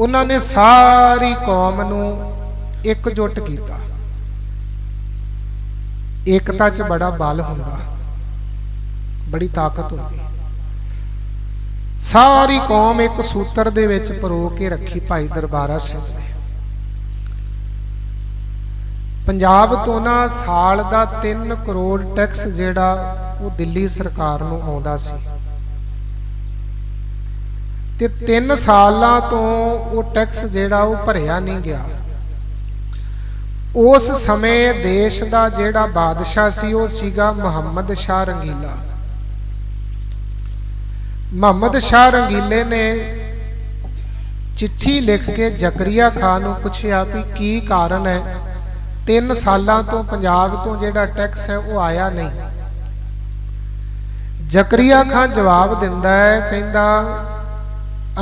ਉਹਨਾਂ ਨੇ ਸਾਰੀ ਕੌਮ ਨੂੰ ਇਕਜੁੱਟ ਕੀਤਾ। ਏਕਤਾ 'ਚ ਬੜਾ ਬਲ ਹੁੰਦਾ। ਬੜੀ ਤਾਕਤ ਹੁੰਦੀ। ਸਾਰੀ ਕੌਮ ਇੱਕ ਸੂਤਰ ਦੇ ਵਿੱਚ ਪਰੋ ਕੇ ਰੱਖੀ ਭਾਈ ਦਰਬਾਰਾ ਸਿੰਘ ਨੇ। ਪੰਜਾਬ ਤੋਂ ਨਾ ਸਾਲ ਦਾ 3 ਕਰੋੜ ਟੈਕਸ ਜਿਹੜਾ ਉਹ ਦਿੱਲੀ ਸਰਕਾਰ ਨੂੰ ਆਉਂਦਾ ਸੀ। ਤੇ 3 ਸਾਲਾਂ ਤੋਂ ਉਹ ਟੈਕਸ ਜਿਹੜਾ ਉਹ ਭਰਿਆ ਨਹੀਂ ਗਿਆ। ਉਸ ਸਮੇਂ ਦੇਸ਼ ਦਾ ਜਿਹੜਾ ਬਾਦਸ਼ਾਹ ਸੀ, ਉਹ ਸੀਗਾ ਮੁਹੰਮਦ ਸ਼ਾਹ ਰੰਗੀਲਾ। ਮੁਹੰਮਦ ਸ਼ਾਹ ਰੰਗੀਲੇ ਨੇ ਚਿੱਠੀ ਲਿਖ ਕੇ ਜ਼ਕਰੀਆ ਖਾਨ ਨੂੰ ਪੁੱਛਿਆ ਵੀ ਕੀ ਕਾਰਨ ਹੈ? 3 ਸਾਲਾਂ ਤੋਂ ਪੰਜਾਬ ਤੋਂ ਜਿਹੜਾ ਟੈਕਸ ਹੈ, ਉਹ ਆਇਆ ਨਹੀਂ। ਜ਼ਕਰੀਆ ਖਾਨ ਜਵਾਬ ਦਿੰਦਾ ਹੈ, ਕਹਿੰਦਾ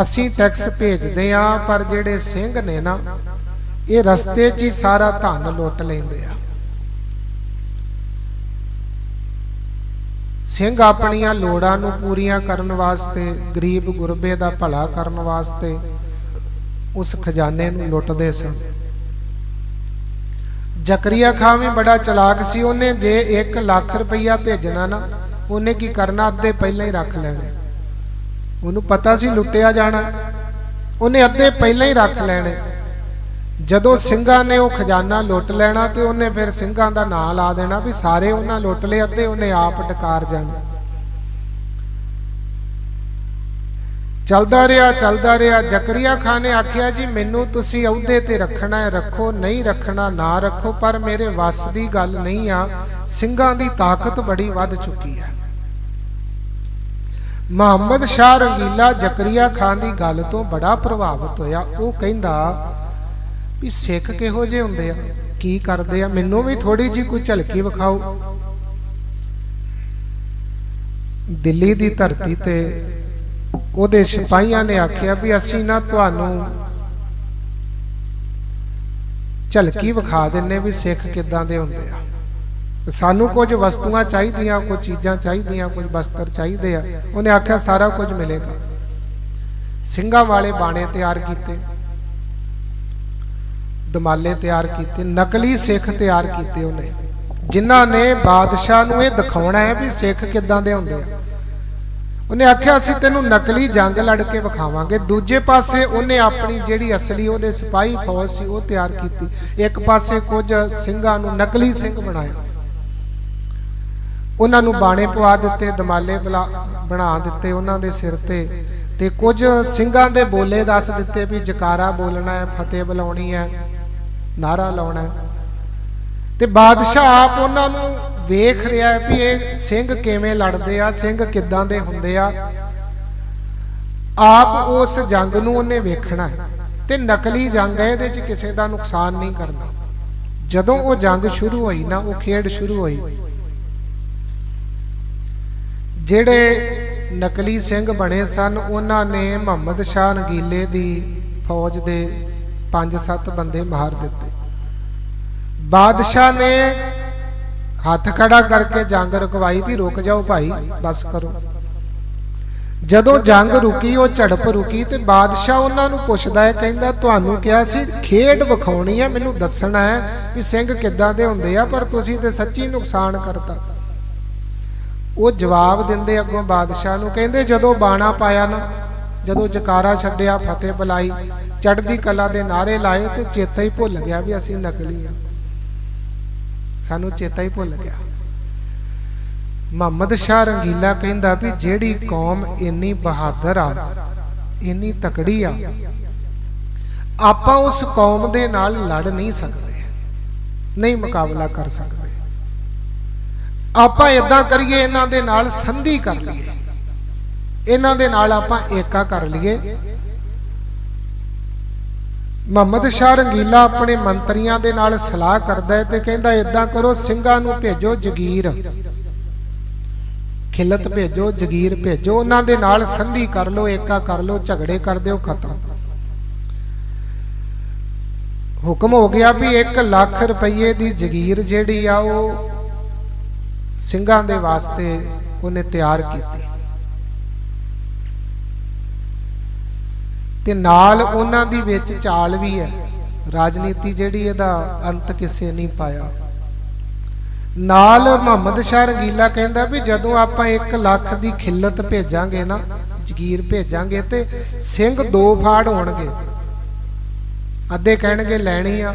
ਅਸੀਂ ਟੈਕਸ ਭੇਜਦੇ ਆ ਪਰ ਜਿਹੜੇ ਸਿੰਘ ਨੇ ਨਾ, ਇਹ ਰਸਤੇ 'ਚ ਹੀ ਸਾਰਾ ਧਨ ਲੁੱਟ ਲੈਂਦੇ ਆ। ਸਿੰਘ ਆਪਣੀਆਂ ਲੋੜਾਂ ਨੂੰ ਪੂਰੀਆਂ ਕਰਨ ਵਾਸਤੇ, ਗਰੀਬ ਗੁਰਬੇ ਦਾ ਭਲਾ ਕਰਨ ਵਾਸਤੇ ਉਸ ਖਜ਼ਾਨੇ ਨੂੰ ਲੁੱਟਦੇ ਸਨ। ਜ਼ਕਰੀਆ ਖਾਨ ਵੀ ਬੜਾ ਚਲਾਕ ਸੀ। ਉਹਨੇ ਜੇ 1 ਲੱਖ ਰੁਪਈਆ ਭੇਜਣਾ ਨਾ, ਉਹਨੇ ਕੀ ਕਰਨਾ? ਅੱਧੇ ਪਹਿਲਾਂ ਹੀ ਰੱਖ ਲੈਣੇ। ਉਹਨੂੰ ਪਤਾ ਸੀ ਲੁੱਟਿਆ ਜਾਣਾ। ਉਹਨੇ ਅੱਧੇ ਪਹਿਲਾਂ ਹੀ ਰੱਖ ਲੈਣੇ। ਜਦੋਂ ਸਿੰਘਾਂ ਨੇ ਉਹ ਖਜ਼ਾਨਾ ਲੁੱਟ ਲੈਣਾ ਤੇ ਉਹਨੇ ਫਿਰ ਸਿੰਘਾਂ ਦਾ ਨਾਂ ਲਾ ਦੇਣਾ ਵੀ ਸਾਰੇ ਉਹਨਾਂ ਲੁੱਟ ਲਏ ਅੱਧੇ ਉਹਨੇ ਆਪ ਡਕਾਰ ਜਾਣੇ। ਚੱਲਦਾ ਰਿਹਾ ਚੱਲਦਾ ਰਿਹਾ। ਜ਼ਕਰੀਆ ਖਾਨ ਨੇ ਆਖਿਆ, ਜੀ, ਮੈਨੂੰ ਤੁਸੀਂ ਅਹੁਦੇ ਤੇ ਰੱਖਣਾ ਹੈ, ਰੱਖੋ, ਨਹੀਂ ਰੱਖਣਾ, ਨਾ ਰੱਖੋ, ਪਰ ਮੇਰੇ ਵੱਸ ਦੀ ਗੱਲ ਨਹੀਂ ਆ। ਸਿੰਘਾਂ ਦੀ ਤਾਕਤ ਬੜੀ ਵੱਧ ਚੁੱਕੀ ਹੈ। ਮੁਹੰਮਦ ਸ਼ਾਹ ਰੰਗੀਲਾ ਜ਼ਕਰੀਆ ਖਾਨ ਦੀ ਗੱਲ ਤੋਂ ਬੜਾ ਪ੍ਰਭਾਵਿਤ ਹੋਇਆ। ਉਹ ਕਹਿੰਦਾ ਵੀ ਸਿੱਖ ਕਿਹੋ ਜਿਹੇ ਹੁੰਦੇ ਆ? ਕੀ ਕਰਦੇ ਆ? ਮੈਨੂੰ ਵੀ ਥੋੜੀ ਜੀ ਕੋਈ ਝਲਕੀ ਵਿਖਾਓ। ਦਿੱਲੀ ਦੀ ਧਰਤੀ ਤੇ ਉਹਦੇ ਸਿਪਾਹੀਆਂ ਨੇ ਆਖਿਆ ਵੀ ਅਸੀਂ ਨਾ ਤੁਹਾਨੂੰ ਝਲਕੀ ਵਿਖਾ ਦਿੰਨੇ ਵੀ ਸਿੱਖ ਕਿੱਦਾਂ ਦੇ ਹੁੰਦੇ ਆ। ਸਾਨੂੰ ਕੁਝ ਵਸਤੂਆਂ ਚਾਹੀਦੀਆਂ, ਕੁਝ ਚੀਜ਼ਾਂ ਚਾਹੀਦੀਆਂ, ਕੁਝ ਬਸਤਰ ਚਾਹੀਦੇ ਆ। ਉਹਨੇ ਆਖਿਆ, ਸਾਰਾ ਕੁਝ ਮਿਲੇਗਾ। ਸਿੰਘਾਂ ਵਾਲੇ ਬਾਣੇ ਤਿਆਰ ਕੀਤੇ। ਦਮਾਲੇ ਤਿਆਰ ਕੀਤੇ। ਨਕਲੀ ਸਿੱਖ ਤਿਆਰ ਕੀਤੇ ਉਹਨੇ। ਜਿਨ੍ਹਾਂ ਨੇ ਬਾਦਸ਼ਾਹ ਨੂੰ ਇਹ ਦਿਖਾਉਣਾ ਹੈ ਵੀ ਸਿੱਖ ਕਿੱਦਾਂ ਦੇ ਹੁੰਦੇ ਆ। ਉਹਨੇ ਆਖਿਆ, ਅਸੀਂ ਤੈਨੂੰ ਨਕਲੀ ਜੰਗ ਲੜ ਕੇ ਵਿਖਾਵਾਂਗੇ। ਦੂਜੇ ਪਾਸੇ ਉਹਨੇ ਆਪਣੀ ਜਿਹੜੀ ਅਸਲੀ ਉਹਦੇ ਸਿਪਾਹੀ ਫੌਜ ਸੀ, ਉਹ ਤਿਆਰ ਕੀਤੀ। ਇੱਕ ਪਾਸੇ ਕੁਝ ਸਿੰਘਾਂ ਨੂੰ ਨਕਲੀ ਸਿੰਘ ਬਣਾਇਆ। ਉਹਨਾਂ ਨੂੰ ਬਾਣੇ ਪਵਾ ਦਿੱਤੇ ਦਮਾਲੇ ਬਣਾ ਦਿੱਤੇ ਉਹਨਾਂ ਦੇ ਸਿਰ ਤੇ। ਤੇ। ਕੁਝ ਸਿੰਘਾਂ ਦੇ ਬੋਲੇ ਦੱਸ ਦਿੱਤੇ ਵੀ ਜਕਾਰਾ ਬੋਲਣਾ ਹੈ ਫਤਿਹ ਬੁਲਾਉਣੀ ਹੈ ਨਾਰਾ ਲਾਉਣਾ ਹੈ। ਤੇ ਬਾਦਸ਼ਾਹ ਆਪ ਉਹਨਾਂ ਨੂੰ ਵੇਖ ਰਿਹਾ ਹੈ ਵੀ ਇਹ ਸਿੰਘ ਕਿਵੇਂ ਲੜਦੇ ਆ ਸਿੰਘ ਕਿੱਦਾਂ ਦੇ ਹੁੰਦੇ ਆ। ਆਪ ਉਸ ਜੰਗ ਨੂੰ ਉਹਨੇ ਵੇਖਣਾ ਹੈ। ਤੇ ਨਕਲੀ ਜੰਗ ਹੈ ਇਹਦੇ 'ਚ ਕਿਸੇ ਦਾ ਨੁਕਸਾਨ ਨਹੀਂ ਕਰਨਾ। ਜਦੋਂ ਉਹ ਜੰਗ ਸ਼ੁਰੂ ਹੋਈ ਨਾ ਉਹ ਖੇਡ ਸ਼ੁਰੂ ਹੋਈ। ਜਿਹੜੇ ਨਕਲੀ ਸਿੰਘ ਬਣੇ ਸਨ, ਉਹਨਾਂ ਨੇ ਮੁਹੰਮਦ ਸ਼ਾਹ ਨਗੀਲੇ ਦੀ ਫੌਜ ਦੇ 5-7 ਬੰਦੇ ਮਾਰ ਦਿੱਤੇ। ਬਾਦਸ਼ਾਹ ਨੇ ਹੱਥ ਖੜਾ ਕਰਕੇ ਜੰਗ ਰੁਕਵਾਈ ਵੀ ਰੁਕ ਜਾਓ ਭਾਈ, ਬਸ ਕਰੋ। ਜਦੋਂ ਜੰਗ ਰੁਕੀ, ਉਹ ਝੜਪ ਰੁਕੀ ਤੇ ਬਾਦਸ਼ਾਹ ਉਹਨਾਂ ਨੂੰ ਪੁੱਛਦਾ ਹੈ, ਕਹਿੰਦਾ, ਤੁਹਾਨੂੰ ਕਿਹਾ ਸੀ, ਖੇਡ ਵਿਖਾਉਣੀ ਹੈ, ਮੈਨੂੰ ਦੱਸਣਾ ਹੈ ਵੀ ਸਿੰਘ ਕਿੱਦਾਂ ਦੇ ਹੁੰਦੇ ਆ, ਪਰ ਤੁਸੀਂ ਤੇ ਸੱਚੀ ਨੁਕਸਾਨ ਕਰਤਾ। ਉਹ ਜਵਾਬ ਦਿੰਦੇ ਅੱਗੋਂ ਬਾਦਸ਼ਾਹ ਨੂੰ, ਕਹਿੰਦੇ ਜਦੋਂ ਬਾਣਾ ਪਾਇਆ ਨਾ, ਜਦੋਂ ਜਕਾਰਾ ਛੱਡਿਆ, ਫਤਿਹ ਬੁਲਾਈ, ਚੜ੍ਹਦੀ ਕਲਾ ਦੇ ਨਾਰੇ ਲਾਏ ਤੇ ਚੇਤਾ ਹੀ ਭੁੱਲ ਗਿਆ ਵੀ ਅਸੀਂ ਨਕਲੀ ਆ। ਸਾਨੂੰ ਚੇਤਾ ਹੀ ਭੁੱਲ ਗਿਆ। ਮੁਹੰਮਦ ਸ਼ਾਹ ਰੰਗੀਲਾ ਕਹਿੰਦਾ ਵੀ ਜਿਹੜੀ ਕੌਮ ਇੰਨੀ ਬਹਾਦਰ ਆ, ਇੰਨੀ ਤਕੜੀ ਆ, ਆਪਾਂ ਉਸ ਕੌਮ ਦੇ ਨਾਲ ਲੜ ਨਹੀਂ ਸਕਦੇ, ਨਹੀਂ ਮੁਕਾਬਲਾ ਕਰ ਸਕਦੇ। ਆਪਾਂ ਇਦਾਂ ਕਰੀਏ, ਇਹਨਾਂ ਦੇ ਨਾਲ ਸੰਧੀ ਕਰ ਲਈਏ। ਇਹਨਾਂ ਦੇ ਨਾਲ ਆਪਾਂ ਏਕਾ ਕਰ ਲਈਏ। ਮੁਹੰਮਦ ਸ਼ਾਹ ਰੰਗੀਲਾ ਆਪਣੇ ਮੰਤਰੀਆਂ ਦੇ ਨਾਲ ਸਲਾਹ ਕਰਦਾ ਹੈ ਤੇ ਕਹਿੰਦਾ ਇਦਾਂ ਕਰੋ, ਸਿੰਘਾਂ ਨੂੰ ਭੇਜੋ ਜਗੀਰ। ਖਿਲਤ ਭੇਜੋ, ਜਗੀਰ ਭੇਜੋ। ਉਹਨਾਂ ਦੇ ਨਾਲ ਸੰਧੀ ਕਰ ਲਓ, ਏਕਾ ਕਰ ਲਓ, ਝਗੜੇ ਕਰ ਦਿਓ, ਖਤਮ। ਹੁਕਮ ਹੋ ਗਿਆ ਵੀ 1 ਲੱਖ ਰੁਪਏ ਦੀ ਜਗੀਰ ਜਿਹੜੀ ਆ, ਉਹ ਸਿੰਘਾਂ ਦੇ ਵਾਸਤੇ ਉਹਨੇ ਤਿਆਰ ਕੀਤੀ। ਤੇ ਨਾਲ ਉਹਨਾਂ ਦੀ ਵਿੱਚ ਚਾਲ ਵੀ ਹੈ। ਰਾਜਨੀਤੀ ਜਿਹੜੀ ਇਹਦਾ ਅੰਤ ਕਿਸੇ ਨਹੀਂ ਪਾਇਆ। ਨਾਲ ਮੁਹੰਮਦ ਸ਼ਾਹ ਰੰਗੀਲਾ ਕਹਿੰਦਾ ਵੀ ਜਦੋਂ ਆਪਾਂ 1 ਲੱਖ ਦੀ ਖਿੱਲਤ ਭੇਜਾਂਗੇ ਨਾ, ਜਗੀਰ ਭੇਜਾਂਗੇ ਤੇ ਸਿੰਘ ਦੋ ਫਾੜ ਹੋਣਗੇ। ਅੱਧੇ ਕਹਿਣਗੇ ਲੈਣੀ ਆ,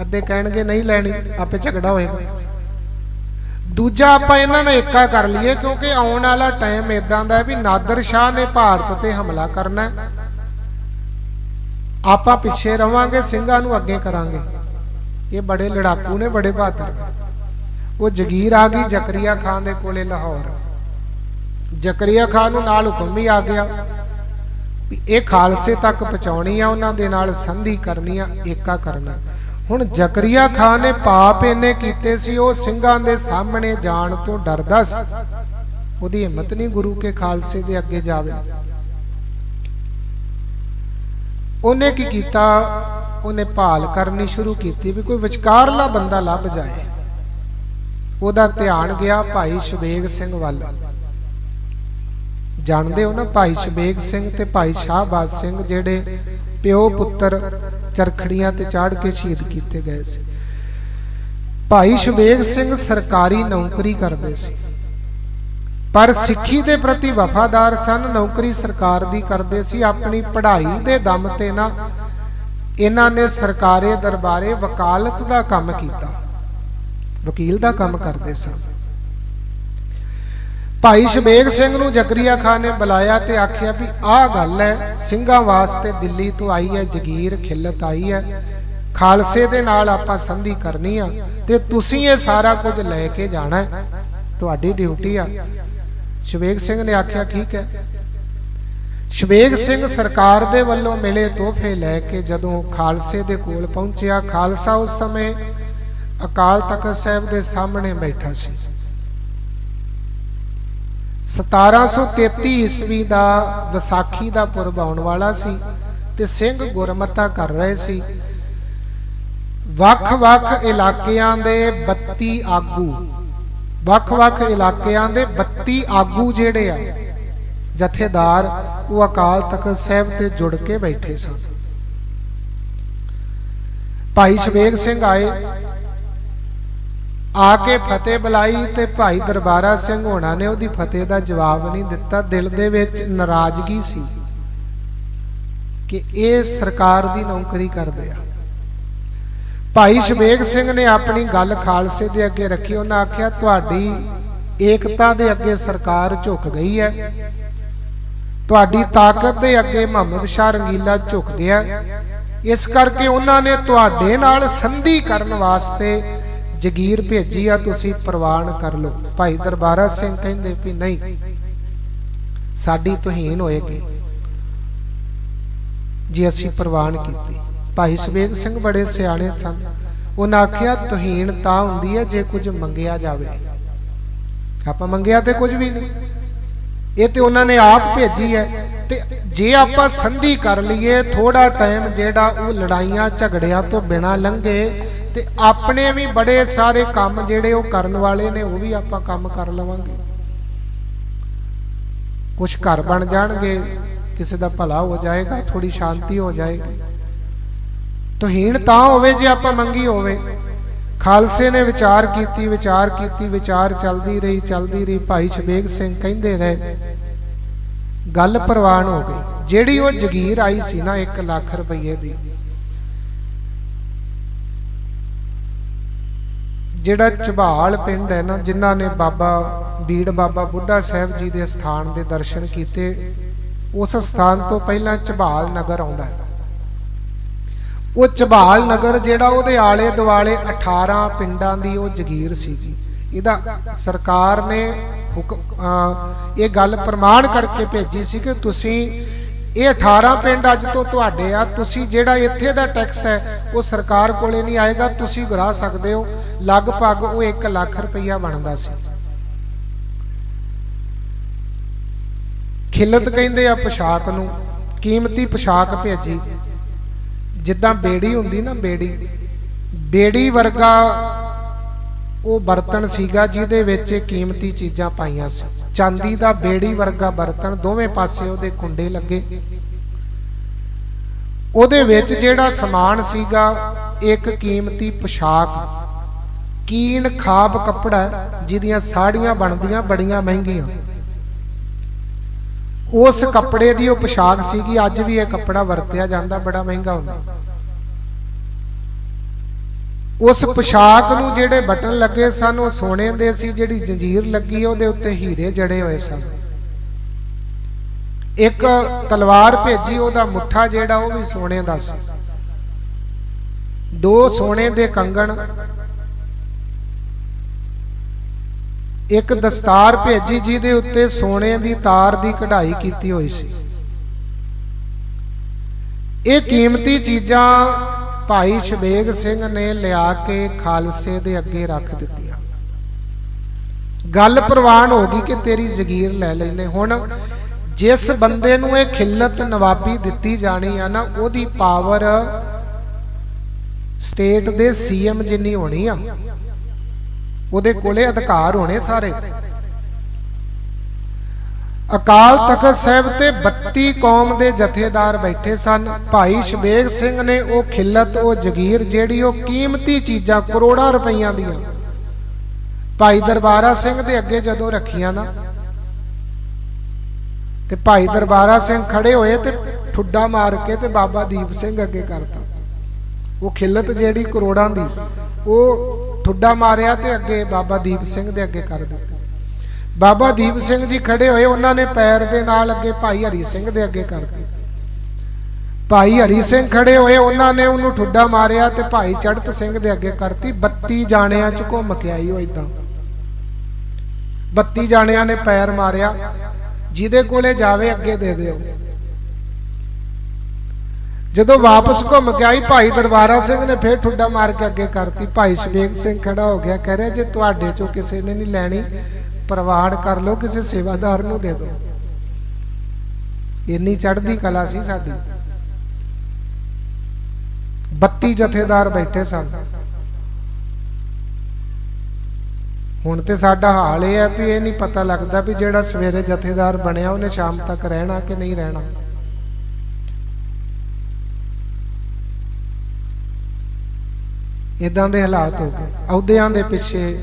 ਅੱਧੇ ਕਹਿਣਗੇ ਨਹੀਂ ਲੈਣੀ, ਆਪੇ ਝਗੜਾ ਹੋਏਗਾ। ਦੂਜਾ ਆਪਾਂ ਇਹਨਾਂ ਨਾਲ ਏਕਾ ਕਰ ਲਈਏ, ਕਿਉਂਕਿ ਆਉਣ ਵਾਲਾ ਟਾਈਮ ਇਦਾਂ ਦਾ ਵੀ ਨਾਦਰ ਸ਼ਾਹ ਨੇ ਭਾਰਤ ਤੇ ਹਮਲਾ ਕਰਨਾ ਆਪਾਂ ਪਿੱਛੇ ਰਵਾਂਗੇ, ਸਿੰਘਾਂ ਨੂੰ ਅੱਗੇ ਕਰਾਂਗੇ। ਇਹ ਬੜੇ ਲੜਾਕੂ ਨੇ, ਬੜੇ ਬਹਾਦਰ ਨੇ। ਉਹ ਜਗੀਰ ਆ ਗਈ ਜ਼ਕਰੀਆ ਖਾਨ ਦੇ ਕੋਲੇ ਲਾਹੌਰ। ਜ਼ਕਰੀਆ ਖਾਨ ਨੂੰ ਨਾਲ ਹੁਕਮ ਵੀ ਆ ਗਿਆ ਵੀ ਇਹ ਖਾਲਸੇ ਤੱਕ ਪਹੁੰਚਾਉਣੀ ਆ, ਉਹਨਾਂ ਦੇ ਨਾਲ ਸੰਧੀ ਕਰਨੀ ਆ, ਏਕਾ ਕਰਨਾ। ਹੁਣ ਜ਼ਕਰੀਆ ਖਾਨ ਨੇ ਪਾਪ ਇਹਨੇ ਕੀਤੇ ਸੀ, ਉਹ ਸਿੰਘਾਂ ਦੇ ਸਾਹਮਣੇ ਜਾਣ ਤੋਂ ਡਰਦਾ ਸੀ। ਉਹਦੀ ਹਿੰਮਤ ਨਹੀਂ ਗੁਰੂ ਕੇ ਖਾਲਸੇ ਦੇ ਅੱਗੇ ਜਾਵੇ। ਉਹਨੇ ਕੀ ਕੀਤਾ? ਉਹਨੇ ਭਾਲ ਕਰਨੀ ਸ਼ੁਰੂ ਕੀਤੀ ਵੀ ਕੋਈ ਵਿਚਕਾਰਲਾ ਬੰਦਾ ਲੱਭ ਜਾਏ। ਉਹਦਾ ਧਿਆਨ ਗਿਆ ਭਾਈ ਸ਼ਬੇਗ ਸਿੰਘ ਵੱਲ। ਜਾਣਦੇ ਹੋ ਨਾ ਭਾਈ ਸ਼ਬੇਗ ਸਿੰਘ ਤੇ ਭਾਈ ਸ਼ਾਹਬਾਜ਼ ਸਿੰਘ ਜਿਹੜੇ ਪਿਓ ਪੁੱਤਰ ਚਰਖੜੀਆਂ ਤੇ ਚਾੜ ਕੇ ਸ਼ਹੀਦ ਕੀਤੇ ਗਏ ਸੀ। ਭਾਈ ਸ਼ਬੇਗ ਸਿੰਘ ਸਰਕਾਰੀ ਨੌਕਰੀ ਕਰਦੇ ਸੀ। ਪਰ ਸਿੱਖੀ ਦੇ ਪ੍ਰਤੀ ਵਫਾਦਾਰ ਸਨ, ਨੌਕਰੀ ਸਰਕਾਰ ਦੀ ਕਰਦੇ ਸੀ। ਆਪਣੀ ਪੜ੍ਹਾਈ ਦੇ ਦਮ ਤੇ ਨਾ ਇਹਨਾਂ ਨੇ ਸਰਕਾਰੇ ਦਰਬਾਰੇ ਵਕਾਲਤ ਦਾ ਕੰਮ ਕੀਤਾ। ਵਕੀਲ ਦਾ ਕੰਮ ਕਰਦੇ ਸਨ। ਭਾਈ ਸ਼ਬੇਗ ਸਿੰਘ ਨੂੰ ਜਕਰੀਆ ਖਾਨ ਨੇ ਬੁਲਾਇਆ ਤੇ ਆਖਿਆ ਵੀ ਆਹ ਗੱਲ ਹੈ, ਸਿੰਘਾਂ ਵਾਸਤੇ ਦਿੱਲੀ ਤੋਂ ਆਈ ਹੈ, ਜਗੀਰ ਖਿਲਤ ਆਈ ਹੈ। ਖਾਲਸੇ ਦੇ ਨਾਲ ਆਪਾਂ ਸੰਧੀ ਕਰਨੀ ਆ ਤੇ ਤੁਸੀਂ ਇਹ ਸਾਰਾ ਕੁਝ ਲੈ ਕੇ ਜਾਣਾ ਹੈ। ਤੁਹਾਡੀ ਡਿਊਟੀ ਆ। ਸ਼ਬੇਗ ਸਿੰਘ ਨੇ ਆਖਿਆ, ਠੀਕ ਹੈ। ਸ਼ਬੇਗ ਸਿੰਘ ਸਰਕਾਰ ਦੇ ਵੱਲੋਂ ਮਿਲੇ ਤੋਹਫੇ ਲੈ ਕੇ ਜਦੋਂ ਖਾਲਸੇ ਦੇ ਕੋਲ ਪਹੁੰਚਿਆ, ਖਾਲਸਾ ਉਸ ਸਮੇਂ ਅਕਾਲ ਤਖਤ ਸਾਹਿਬ ਦੇ ਸਾਹਮਣੇ ਬੈਠਾ ਸੀ। 1733 ਈਸਵੀ ਦਾ ਵਿਸਾਖੀ ਦਾ ਪੁਰਬ ਆਉਣ ਵਾਲਾ ਸੀ ਤੇ ਸਿੰਘ ਗੁਰਮਤਾ ਕਰ ਰਹੇ ਸੀ। ਵੱਖ-ਵੱਖ ਇਲਾਕਿਆਂ ਦੇ 32 ਆਗੂ, ਵੱਖ-ਵੱਖ ਇਲਾਕਿਆਂ ਦੇ 32 ਆਗੂ ਜਿਹੜੇ ਆ, ਜਥੇਦਾਰ ਉਹ ਅਕਾਲ ਤਖਤ ਸਾਹਿਬ ਤੇ ਜੁੜ ਕੇ ਬੈਠੇ ਸਨ। ਭਾਈ ਸ਼ਵੇਗ ਸਿੰਘ ਆਏ ਆ ਕੇ ਫਤਿਹ ਬੁਲਾਈ ਤੇ ਭਾਈ ਦਰਬਾਰਾ ਸਿੰਘ ਹੋਣਾ ਨੇ ਉਹਦੀ ਫਤਿਹ ਦਾ ਜਵਾਬ ਨਹੀਂ ਦਿੱਤਾ। ਦਿਲ ਦੇ ਵਿੱਚ ਨਾਰਾਜ਼ਗੀ ਸੀ ਕਿ ਇਹ ਸਰਕਾਰ ਦੀ ਨੌਕਰੀ ਕਰਦੇ ਆ। ਭਾਈ ਸ਼ਬੇਗ ਸਿੰਘ ਨੇ ਆਪਣੀ ਗੱਲ ਖਾਲਸੇ ਦੇ ਅੱਗੇ ਰੱਖੀ। ਉਹਨਾਂ ਆਖਿਆ, ਤੁਹਾਡੀ ਏਕਤਾ ਦੇ ਅੱਗੇ ਸਰਕਾਰ ਝੁਕ ਗਈ ਹੈ। ਤੁਹਾਡੀ ਤਾਕਤ ਦੇ ਅੱਗੇ ਮੁਹੰਮਦ ਸ਼ਾਹ ਰੰਗੀਲਾ ਝੁਕ ਗਿਆ ਇਸ ਕਰਕੇ ਉਹਨਾਂ ਨੇ ਤੁਹਾਡੇ ਨਾਲ ਸੰਧੀ ਕਰਨ ਵਾਸਤੇ ਜਗੀਰ ਭੇਜੀ ਆ, ਤੁਸੀਂ ਪ੍ਰਵਾਨ ਕਰ ਲਓ। ਭਾਈ ਦਰਬਾਰਾ ਸਿੰਘ ਕਹਿੰਦੇ ਵੀ ਨਹੀਂ, ਸਾਡੀ ਤੋਹੀਨ ਹੋਏਗੀ। ਜੇ ਅਸੀਂ ਪ੍ਰਵਾਨ ਕੀਤੀ। ਭਾਈ ਸਵੇਗ ਸਿੰਘ ਬੜੇ ਸਿਆਣੇ ਸਨ। ਉਹਨਾਂ ਆਖਿਆ, ਤੋਹੀਨ ਤਾਂ ਹੁੰਦੀ ਹੈ ਜੇ ਕੁਝ ਮੰਗਿਆ ਜਾਵੇ। ਆਪਾਂ ਮੰਗਿਆ ਤੇ ਕੁਝ ਵੀ ਨਹੀਂ। ਇਹ ਤੇ ਉਹਨਾਂ ਨੇ ਆਪ ਭੇਜੀ ਹੈ। ਤੇ ਜੇ ਆਪਾਂ ਸੰਧੀ ਕਰ ਲਈਏ ਥੋੜਾ ਟਾਈਮ ਜਿਹੜਾ ਉਹ ਲੜਾਈਆਂ ਝਗੜਿਆਂ ਤੋਂ ਬਿਨਾ ਲੰਘੇ ਤੇ ਆਪਣੇ ਵੀ ਬੜੇ ਸਾਰੇ ਕੰਮ ਜਿਹੜੇ ਉਹ ਕਰਨ ਵਾਲੇ ਨੇ, ਉਹ ਵੀ ਆਪਾਂ ਕੰਮ ਕਰ ਲਵਾਂਗੇ। ਕੁਝ ਘਰ ਬਣ ਜਾਣਗੇ, ਕਿਸੇ ਦਾ ਭਲਾ ਹੋ ਜਾਏਗਾ ਥੋੜੀ ਸ਼ਾਂਤੀ ਹੋ ਜਾਏਗੀ। ਤੋਹੀਣ ਤਾਂ ਹੋਵੇ ਜੇ ਆਪਾਂ ਮੰਗੀ ਹੋਵੇ। ਖਾਲਸੇ ਨੇ ਵਿਚਾਰ ਕੀਤੀ ਵਿਚਾਰ ਕੀਤੀ, ਵਿਚਾਰ ਚੱਲਦੀ ਰਹੀ ਚੱਲਦੀ ਰਹੀ। ਭਾਈ ਸ਼ਬੇਗ ਸਿੰਘ ਕਹਿੰਦੇ ਰਹੇ, ਗੱਲ ਪ੍ਰਵਾਨ ਹੋ ਗਈ। ਜਿਹੜੀ ਉਹ ਜਗੀਰ ਆਈ ਸੀ ਨਾ 1 ਲੱਖ ਰੁਪਏ ਦੀ ਜਿਹੜਾ ਝਬਾਲ ਪਿੰਡ ਹੈ ਨਾ, ਜਿਨ੍ਹਾਂ ਨੇ ਬਾਬਾ ਬੀੜ ਬਾਬਾ ਬੁੱਢਾ ਸਾਹਿਬ ਜੀ ਦੇ ਸਥਾਨ ਦੇ ਦਰਸ਼ਨ ਕੀਤੇ, ਉਸ ਸਥਾਨ ਤੋਂ ਪਹਿਲਾਂ ਝਬਾਲ ਨਗਰ ਆਉਂਦਾ ਹੈ। ਉਹ ਝਬਾਲ ਨਗਰ ਜਿਹੜਾ ਉਹਦੇ ਆਲੇ ਦੁਆਲੇ 18 ਪਿੰਡਾਂ ਦੀ ਉਹ ਜਗੀਰ ਸੀਗੀ। ਇਹਦਾ ਸਰਕਾਰ ਨੇ ਹੁਕਮ ਇਹ ਗੱਲ ਪ੍ਰਮਾਣ ਕਰਕੇ ਭੇਜੀ ਸੀ ਕਿ ਤੁਸੀਂ ਇਹ 18 ਪਿੰਡ ਅੱਜ ਤੋਂ ਤੁਹਾਡੇ ਆ। ਤੁਸੀਂ ਜਿਹੜਾ ਇੱਥੇ ਦਾ ਟੈਕਸ ਹੈ, ਉਹ ਸਰਕਾਰ ਕੋਲੇ ਨਹੀਂ ਆਏਗਾ, ਤੁਸੀਂ ਗਰਾ ਸਕਦੇ ਹੋ। ਲਗਭਗ ਉਹ 1 ਲੱਖ ਰੁਪਈਆ ਬਣਦਾ ਸੀ। ਖਿਲਤ ਕਹਿੰਦੇ ਆ ਪੋਸ਼ਾਕ ਨੂੰ, ਕੀਮਤੀ ਪੋਸ਼ਾਕ ਭੇਜੀ। ਜਿੱਦਾਂ ਬੇੜੀ ਹੁੰਦੀ ਨਾ ਬੇੜੀ ਬੇੜੀ ਵਰਗਾ ਉਹ ਬਰਤਨ ਸੀਗਾ ਜਿਹਦੇ ਵਿੱਚ ਕੀਮਤੀ ਚੀਜ਼ਾਂ ਪਾਈਆਂ ਸੀ। ਚਾਂਦੀ ਦਾ ਬੇੜੀ ਵਰਗਾ ਬਰਤਨ ਦੋਵੇਂ ਪਾਸੇ ਉਹਦੇ ਕੁੰਡੇ ਲੱਗੇ। ਉਹਦੇ ਵਿੱਚ ਜਿਹੜਾ ਸਮਾਨ ਸੀਗਾ, ਇੱਕ ਕੀਮਤੀ ਪੋਸ਼ਾਕ, ਕੀਨ ਖਾਬ ਕੱਪੜਾ, ਜਿਹਦੀਆਂ ਸਾੜੀਆਂ ਬਣਦੀਆਂ ਬੜੀਆਂ ਮਹਿੰਗੀਆਂ। ਉਸ ਕੱਪੜੇ ਦੀ ਉਹ ਪੋਸ਼ਾਕ ਸੀਗੀ, ਅੱਜ ਵੀ ਇਹ ਕੱਪੜਾ ਵਰਤਿਆ ਜਾਂਦਾ, ਬੜਾ ਮਹਿੰਗਾ ਹੁੰਦਾ। ਉਸ ਪੋਸ਼ਾਕ ਨੂੰ ਜਿਹੜੇ ਬਟਨ ਲੱਗੇ ਸਨ, ਉਹ ਸੋਨੇ ਦੇ ਸੀ, ਜਿਹੜੀ ਜੰਜੀਰ ਲੱਗੀ ਉਹਦੇ ਉੱਤੇ ਹੀਰੇ ਜੜੇ ਹੋਏ ਸਨ। ਇੱਕ ਤਲਵਾਰ ਭੇਜੀ, ਉਹਦਾ ਮੁੱਠਾ ਜਿਹੜਾ, ਉਹ ਵੀ ਸੋਨੇ ਦਾ ਸੀ। ਦੋ ਸੋਨੇ ਦੇ ਕੰਗਣ। ਇੱਕ ਦਸਤਾਰ ਭੇਜੀ, ਜਿਹਦੇ ਉੱਤੇ ਸੋਨੇ ਦੀ ਤਾਰ ਦੀ ਕਢਾਈ ਕੀਤੀ ਹੋਈ ਸੀ। ਇਹ ਕੀਮਤੀ ਚੀਜ਼ਾਂ ਭਾਈ ਸ਼ਬੇਗ ਸਿੰਘ ਨੇ ਲਿਆ ਕੇ ਖਾਲਸੇ ਦੇ ਅੱਗੇ ਰੱਖ ਦਿੱਤੀਆਂ। ਗੱਲ ਪ੍ਰਵਾਨ ਹੋ ਗਈ ਕਿ ਤੇਰੀ ਜ਼ਗੀਰ ਲੈ ਲੈਨੇ। ਹੁਣ ਜਿਸ ਬੰਦੇ ਨੂੰ ਇਹ ਖਿੱਲਤ ਨਵਾਬੀ ਦਿੱਤੀ ਜਾਣੀ ਆ ਨਾ, ਉਹਦੀ ਪਾਵਰ ਸਟੇਟ ਦੇ ਸੀਐਮ ਜਿੰਨੀ ਹੋਣੀ ਆ, ਉਹਦੇ ਕੋਲੇ ਅਧਿਕਾਰ ਹੋਣੇ ਸਾਰੇ। ਅਕਾਲ ਤਖਤ ਸਾਹਿਬ ਤੇ 32 ਕੌਮ ਦੇ ਜਥੇਦਾਰ ਬੈਠੇ ਸਨ। ਭਾਈ ਸ਼ਬੇਗ ਸਿੰਘ ਨੇ ਉਹ ਖਿੱਲਤ, ਉਹ ਜਗੀਰ ਜਿਹੜੀ ਉਹ ਕੀਮਤੀ ਚੀਜ਼ਾਂ ਕਰੋੜਾਂ ਰੁਪਈਆਂ ਦੀਆਂ। ਭਾਈ ਦਰਬਾਰਾ ਸਿੰਘ ਦੇ ਅੱਗੇ ਜਦੋਂ ਰੱਖੀਆਂ ਨਾ, ਤੇ ਭਾਈ ਦਰਬਾਰਾ ਸਿੰਘ ਖੜੇ ਹੋਏ ਤੇ ਠੁੱਡਾ ਮਾਰ ਕੇ ਤੇ ਬਾਬਾ ਦੀਪ ਸਿੰਘ ਅੱਗੇ ਕਰਤਾ। ਉਹ ਖਿੱਲਤ ਜਿਹੜੀ ਕਰੋੜਾਂ ਦੀ, ਉਹ ਠੁੱਡਾ ਮਾਰਿਆ ਤੇ ਅੱਗੇ ਬਾਬਾ ਦੀਪ ਸਿੰਘ ਦੇ ਅੱਗੇ ਕਰ ਦਿੱਤਾ। ਬਾਬਾ ਦੀਪ ਸਿੰਘ ਜੀ ਖੜੇ ਹੋਏ, ਉਹਨਾਂ ਨੇ ਪੈਰ ਦੇ ਨਾਲ ਅੱਗੇ ਭਾਈ ਹਰੀ ਸਿੰਘ ਦੇ ਅੱਗੇ ਕਰਤੀ। ਭਾਈ ਹਰੀ ਸਿੰਘ ਖੜੇ ਹੋਏ, ਉਹਨਾਂ ਨੇ ਉਹਨੂੰ ਠੁੱਡਾ ਮਾਰਿਆ ਤੇ ਭਾਈ ਚੜਤ ਸਿੰਘ ਦੇ ਅੱਗੇ ਕਰਤੀ। 32 ਜਾਣਿਆਂ ਚ ਘੁੰਮ ਕੇ ਆਈ ਉਹ ਇਦਾਂ 32 ਜਾਣਿਆਂ ਨੇ ਪੈਰ ਮਾਰਿਆ। ਜਿਹਦੇ ਕੋਲੇ ਜਾਵੇ ਅੱਗੇ ਦੇ ਦਿਓ। ਜਦੋਂ ਵਾਪਸ ਘੁੰਮ ਕੇ ਆਈ, ਭਾਈ ਦਰਬਾਰਾ ਸਿੰਘ ਨੇ ਫੇਰ ਠੁੱਡਾ ਮਾਰ ਕੇ ਅੱਗੇ ਕਰਤੀ। ਭਾਈ ਸ਼ਵੇਕ ਸਿੰਘ ਖੜਾ ਹੋ ਗਿਆ, ਕਹਿ ਰਿਹਾ, ਜੇ ਤੁਹਾਡੇ ਚੋਂ ਕਿਸੇ ਨੇ ਨਹੀਂ ਲੈਣੀ ਪ੍ਰਵਾਨ ਕਰ ਲਓ, ਕਿਸੇ ਸੇਵਾਦਾਰ ਨੂੰ ਦੇ ਦਿਓ। ਇੰਨੀ ਚੜ੍ਹਦੀ ਕਲਾ ਸੀ ਸਾਡੀ। 32 ਜਥੇਦਾਰ ਬੈਠੇ ਸਨ। ਹੁਣ ਤੇ ਸਾਡਾ ਹਾਲ ਇਹ ਹੈ ਵੀ ਇਹ ਨਹੀਂ ਪਤਾ ਲੱਗਦਾ ਵੀ ਜਿਹੜਾ ਸਵੇਰੇ ਜਥੇਦਾਰ ਬਣਿਆ, ਉਹਨੇ ਸ਼ਾਮ ਤੱਕ ਰਹਿਣਾ ਕਿ ਨਹੀਂ ਰਹਿਣਾ। ਇਦਾਂ ਦੇ ਹਾਲਾਤ ਹੋ ਗਏ। ਅਹੁਦਿਆਂ ਦੇ ਪਿੱਛੇ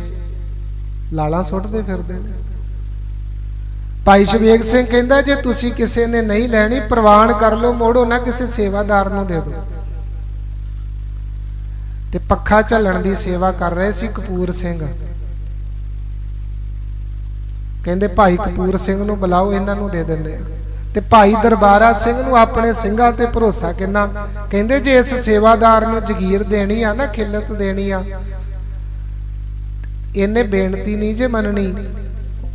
ਲਾਲਾਂ ਸੁੱਟਦੇ ਫਿਰਦੇ ਨੇ। ਭਾਈ ਸ਼ਵੇਕ ਸਿੰਘ ਕਹਿੰਦਾ, ਜੇ ਤੁਸੀਂ ਕਿਸੇ ਨੇ ਨਹੀਂ ਲੈਣੀ, ਪ੍ਰਵਾਨ ਕਰ ਲਓ, ਮੋੜੋ, ਨਾ ਕਿਸੇ ਸੇਵਾਦਾਰ ਨੂੰ ਦੇ ਦਿਓ। ਤੇ ਪੱਖਾ ਝੱਲਣ ਦੀ ਸੇਵਾ ਕਰ ਰਹੇ ਸੀ ਕਪੂਰ ਸਿੰਘ। ਕਹਿੰਦੇ, ਭਾਈ ਕਪੂਰ ਸਿੰਘ ਨੂੰ ਬੁਲਾਓ, ਇਹਨਾਂ ਨੂੰ ਦੇ ਦਿੰਦੇ ਆ। ਤੇ ਭਾਈ ਦਰਬਾਰਾ ਸਿੰਘ ਨੂੰ ਆਪਣੇ ਸਿੰਘਾਂ ਤੇ ਭਰੋਸਾ ਕਿੰਨਾ? ਕਹਿੰਦੇ, ਜੇ ਇਸ ਸੇਵਾਦਾਰ ਨੂੰ ਜਗੀਰ ਦੇਣੀ ਆ, ਨਾ ਖਿੱਲਤ ਦੇਣੀ ਆ ਇਹਨੇ ਬੇਨਤੀ ਨਹੀਂ ਜੇ ਮੰਨਣੀ।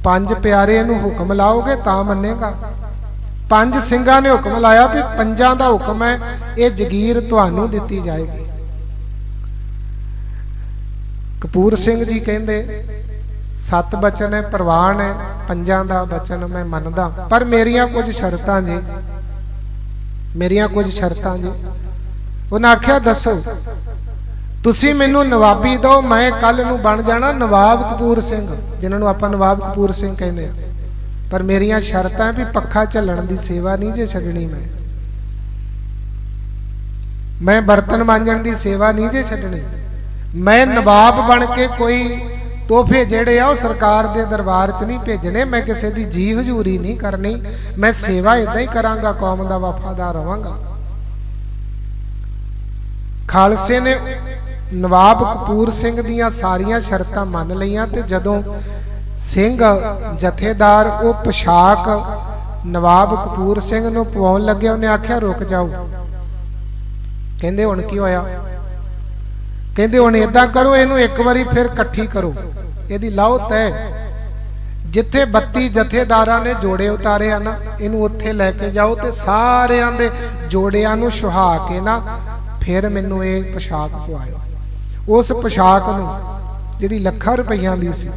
ਪੰਜ ਪਿਆਰੇ ਇਹਨੂੰ ਹੁਕਮ ਲਾਓਗੇ ਤਾਂ ਮੰਨੇਗਾ। ਪੰਜ ਸਿੰਘਾਂ ਨੇ ਹੁਕਮ ਲਾਇਆ ਵੀ ਪੰਜਾਂ ਦਾ ਹੁਕਮ ਹੈ, ਇਹ ਜਗੀਰ ਤੁਹਾਨੂੰ ਦਿੱਤੀ ਜਾਏਗੀ। ਕਪੂਰ ਸਿੰਘ ਜੀ ਕਹਿੰਦੇ, ਸੱਤ ਬਚਨ ਹੈ, ਪ੍ਰਵਾਨ ਹੈ, ਪੰਜਾਂ ਦਾ ਬਚਨ ਮੈਂ ਮੰਨਦਾ, ਪਰ ਮੇਰੀਆਂ ਕੁਝ ਸ਼ਰਤਾਂ ਜੀ। ਮੇਰੀਆਂ ਕੁਝ ਸ਼ਰਤਾਂ ਜੀ। ਉਹਨਾਂ ਆਖਿਆ, ਦੱਸੋ ਤੁਸੀਂ ਮੈਨੂੰ ਨਵਾਬੀ ਦਿਓ ਮੈਂ ਕੱਲ ਨੂੰ ਬਣ ਜਾਣਾ ਨਵਾਬ ਕਪੂਰ ਸਿੰਘ, ਜਿਨ੍ਹਾਂ ਨੂੰ ਆਪਾਂ ਨਵਾਬ ਕਪੂਰ ਸਿੰਘ ਕਹਿੰਦੇ ਆ ਪਰ ਮੇਰੀਆਂ ਸ਼ਰਤਾਂ ਵੀ ਪੱਖਾ ਝੱਲਣ ਦੀ ਸੇਵਾ ਨਹੀਂ ਜੇ ਛੱਡਣੀ ਮੈਂ। ਮੈਂ ਬਰਤਨ ਮਾਂਜਣ ਦੀ ਸੇਵਾ ਨਹੀਂ ਜੇ ਛੱਡਣੀ। ਮੈਂ ਨਵਾਬ ਬਣ ਕੇ ਕੋਈ ਤੋਹਫੇ ਜਿਹੜੇ ਆ ਉਹ ਸਰਕਾਰ ਦੇ ਦਰਬਾਰ 'ਚ ਨਹੀਂ ਭੇਜਣੇ, ਮੈਂ ਕਿਸੇ ਦੀ ਜੀ ਹਜ਼ੂਰੀ ਨਹੀਂ ਕਰਨੀ, ਮੈਂ ਸੇਵਾ ਇਦਾਂ ਹੀ ਕਰਾਂਗਾ, ਕੌਮ ਦਾ ਵਫਾਦਾਰ ਰਵਾਂਗਾ। ਖਾਲਸੇ ਨੇ ਨਵਾਬ ਕਪੂਰ ਸਿੰਘ ਦੀਆਂ ਸਾਰੀਆਂ ਸ਼ਰਤਾਂ ਮੰਨ ਲਈਆਂ ਤੇ ਜਦੋਂ ਸਿੰਘ ਜਥੇਦਾਰ, ਉਹ ਪੋਸ਼ਾਕ ਨਵਾਬ ਕਪੂਰ ਸਿੰਘ ਨੂੰ ਪਵਾਉਣ ਲੱਗਿਆ ਉਹਨੇ ਆਖਿਆ, ਰੁਕ ਜਾਓ। ਕਹਿੰਦੇ, ਹੁਣ ਕੀ ਹੋਇਆ? ਕਹਿੰਦੇ, ਹੁਣ ਇਦਾਂ ਕਰੋ, ਇਹਨੂੰ ਇੱਕ ਵਾਰੀ ਫਿਰ ਇਕੱਠੀ ਕਰੋ। ਇਹਦੀ ਲਾਓ ਤੈ ਜਿੱਥੇ 32 ਜਥੇਦਾਰਾਂ ਨੇ ਜੋੜੇ ਉਤਾਰੇ ਆ ਨਾ, ਇਹਨੂੰ ਉੱਥੇ ਲੈ ਕੇ ਜਾਓ ਤੇ ਸਾਰਿਆਂ ਦੇ ਜੋੜਿਆਂ ਨੂੰ ਸੁਹਾ ਕੇ ਨਾ, ਫਿਰ ਮੈਨੂੰ ਇਹ ਪੋਸ਼ਾਕ ਪਵਾਇਓ। ਉਸ ਪੋਸ਼ਾਕ ਨੂੰ, ਜਿਹੜੀ ਲੱਖਾਂ ਰੁਪਈਆਂ ਦੀ ਸੀ,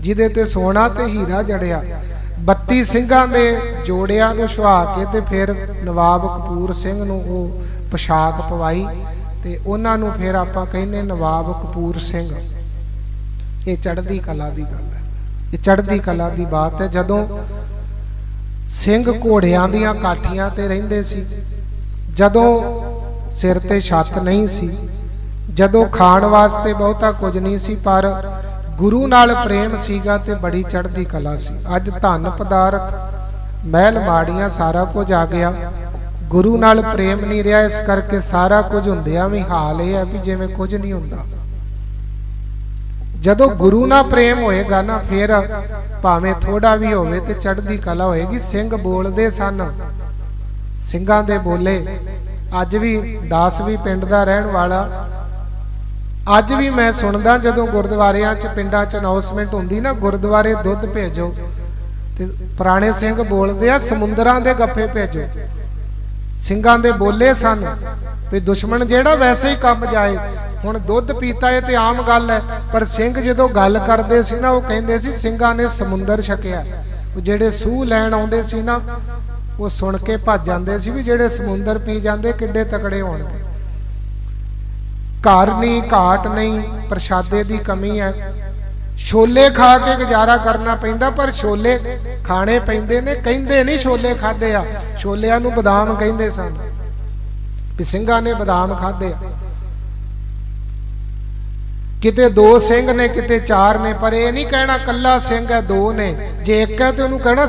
ਜਿਹਦੇ ਤੇ ਸੋਨਾ ਤੇ ਹੀਰਾ ਜੜਿਆ 32 ਸਿੰਘਾਂ ਦੇ ਜੋੜਿਆਂ ਨੂੰ ਸੁਹਾ ਕੇ ਤੇ ਫਿਰ ਨਵਾਬ ਕਪੂਰ ਸਿੰਘ ਨੂੰ ਉਹ ਪੋਸ਼ਾਕ ਪਵਾਈ ਤੇ ਉਹਨਾਂ ਨੂੰ ਫਿਰ ਆਪਾਂ ਕਹਿੰਦੇ ਨਵਾਬ ਕਪੂਰ ਸਿੰਘ। ਇਹ ਚੜ੍ਹਦੀ ਕਲਾ ਦੀ ਗੱਲ ਹੈ। ਇਹ ਚੜ੍ਹਦੀ ਕਲਾ ਦੀ ਬਾਤ ਹੈ। ਜਦੋਂ ਸਿੰਘ ਘੋੜਿਆਂ ਦੀਆਂ ਕਾਠੀਆਂ ਤੇ ਰਹਿੰਦੇ ਸੀ, ਜਦੋਂ ਸਿਰ ਤੇ ਛੱਤ ਨਹੀਂ ਸੀ ਜਦੋਂ ਖਾਣ ਵਾਸਤੇ ਬਹੁਤਾ ਕੁਝ ਨਹੀਂ ਸੀ, ਪਰ ਗੁਰੂ ਨਾਲ ਪ੍ਰੇਮ ਸੀਗਾ ਤੇ ਬੜੀ ਚੜ੍ਹਦੀ ਕਲਾ ਸੀ। ਅੱਜ ਧਨ ਪਦਾਰਥ, ਮਹਿਲ ਮਾੜੀਆਂ ਸਾਰਾ ਕੁਝ ਆ ਗਿਆ। ਗੁਰੂ ਨਾਲ ਪ੍ਰੇਮ ਨਹੀਂ ਰਿਹਾ, ਇਸ ਕਰਕੇ ਸਾਰਾ ਕੁਝ ਹੁੰਦਿਆਂ ਵੀ ਹਾਲ ਇਹ ਹੈ ਵੀ ਜਿਵੇਂ ਕੁਝ ਨਹੀਂ ਹੁੰਦਾ। ਜਦੋਂ ਗੁਰੂ ਨਾਲ ਪ੍ਰੇਮ ਹੋਏਗਾ ਨਾ, ਫਿਰ ਭਾਵੇਂ ਥੋੜਾ ਵੀ ਹੋਵੇ ਤੇ ਚੜ੍ਹਦੀ ਕਲਾ ਹੋਏਗੀ। ਸਿੰਘ ਬੋਲਦੇ ਸਨ, ਸਿੰਘਾਂ ਦੇ ਬੋਲੇ। ਅੱਜ ਵੀ ਦਾਸ ਵੀ ਪਿੰਡ ਦਾ ਰਹਿਣ ਵਾਲਾ ਅੱਜ ਵੀ ਮੈਂ ਸੁਣਦਾ ਜਦੋਂ ਗੁਰਦੁਆਰਿਆਂ 'ਚ ਪਿੰਡਾਂ 'ਚ ਅਨਾਉਂਸਮੈਂਟ ਹੁੰਦੀ ਨਾ, ਗੁਰਦੁਆਰੇ ਦੁੱਧ ਭੇਜੋ ਤੇ ਪੁਰਾਣੇ ਸਿੰਘ ਬੋਲਦੇ ਆ, ਸਮੁੰਦਰਾਂ ਦੇ ਗੱਫੇ ਭੇਜੋ। ਸਿੰਘਾਂ ਦੇ ਬੋਲੇ ਸਨ ਵੀ ਦੁਸ਼ਮਣ ਜਿਹੜਾ ਵੈਸੇ ਹੀ ਕੰਮ ਜਾਏ, ਹੁਣ ਦੁੱਧ ਪੀਤਾ ਇਹ ਤੇ ਆਮ ਗੱਲ ਹੈ, ਪਰ ਸਿੰਘ ਜਦੋਂ ਗੱਲ ਕਰਦੇ ਸੀ ਨਾ, ਉਹ ਕਹਿੰਦੇ ਸੀ ਸਿੰਘਾਂ ਨੇ ਸਮੁੰਦਰ ਛਕਿਆ। ਉਹ ਜਿਹੜੇ ਸੂਹ ਲੈਣ ਆਉਂਦੇ ਸੀ ਨਾ, ਉਹ ਸੁਣ ਕੇ ਭੱਜ ਜਾਂਦੇ ਸੀ ਵੀ ਜਿਹੜੇ ਸਮੁੰਦਰ ਪੀ ਜਾਂਦੇ ਕਿੱਡੇ ਤਕੜੇ ਹੋਣਗੇ। ਘਰ ਨਹੀਂ ਘਾਟ ਨਹੀਂ, ਪ੍ਰਸ਼ਾਦੇ ਦੀ ਕਮੀ ਹੈ। ਛੋਲੇ ਖਾ ਕੇ ਗੁਜ਼ਾਰਾ ਕਰਨਾ ਪੈਂਦਾ, ਪਰ ਛੋਲੇ ਖਾਣੇ ਪੈਂਦੇ ਨੇ, ਕਹਿੰਦੇ ਨਹੀਂ ਛੋਲੇ ਖਾਦੇ ਆ। ਛੋਲਿਆਂ ਨੂੰ ਬਦਾਮ ਕਹਿੰਦੇ ਸਨ ਵੀ ਸਿੰਘਾਂ ਨੇ ਬਦਾਮ ਖਾਦੇ ਆ। ਕਿਤੇ ਦੋ ਸਿੰਘ ਨੇ, ਕਿਤੇ ਚਾਰ ਨੇ, ਪਰ ਇਹ ਨਹੀਂ ਕਹਿਣਾ ਕੱਲਾ ਸਿੰਘ ਹੈ, ਦੋ ਨੇ। ਜੇ ਇੱਕ ਹੈ ਤੇ ਉਹਨੂੰ ਕਹਿਣਾ